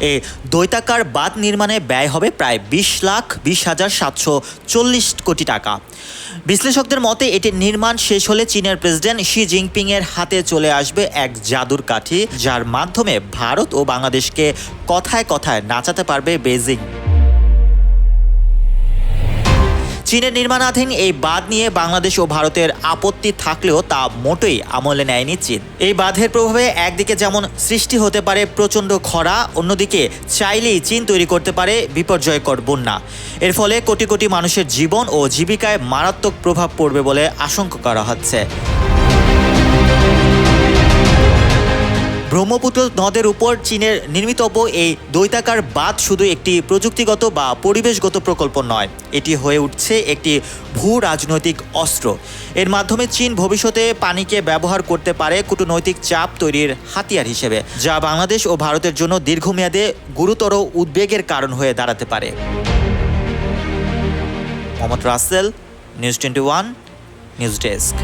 এই দৈতাকার বাঁধ নির্মাণে ব্যয় হবে প্রায় বিশ লাখ বিশ হাজার সাতশো চল্লিশ কোটি টাকা। বিশ্লেষকদের মতে এটির নির্মাণ শেষ হলে চীনের প্রেসিডেন্ট শি জিনপিং এর হাতে চলে আসবে এক জাদুর কাঠি, যার মাধ্যমে ভারত ও বাংলাদেশকে কথায় কথায় নাচাতে পারবে বেজিং চীনের নির্মাণাধীন এই বাঁধ নিয়ে বাংলাদেশ ও ভারতের আপত্তি থাকলেও তা মোটেই আমলে নেয়নি চীন। এই বাঁধের প্রভাবে একদিকে যেমন সৃষ্টি হতে পারে প্রচণ্ড খরা, অন্যদিকে চাইলেই চীন তৈরি করতে পারে বিপর্যয়কর বন্যা। এর ফলে কোটি কোটি মানুষের জীবন ও জীবিকায় মারাত্মক প্রভাব পড়বে বলে আশঙ্কা করা হচ্ছে। ব্রহ্মপুত্র নদের উপর চীনের নির্মিতব্য এই দৈতাকার বাঁধ শুধু একটি প্রযুক্তিগত বা পরিবেশগত প্রকল্প নয়, এটি হয়ে উঠছে একটি ভূ রাজনৈতিক অস্ত্র। এর মাধ্যমে চীন ভবিষ্যতে পানিকে ব্যবহার করতে পারে কূটনৈতিক চাপ তৈরির হাতিয়ার হিসেবে, যা বাংলাদেশ ও ভারতের জন্য দীর্ঘমেয়াদে গুরুতর উদ্বেগের কারণ হয়ে দাঁড়াতে পারে। Mohammad Rasel, news twenty one, news desk.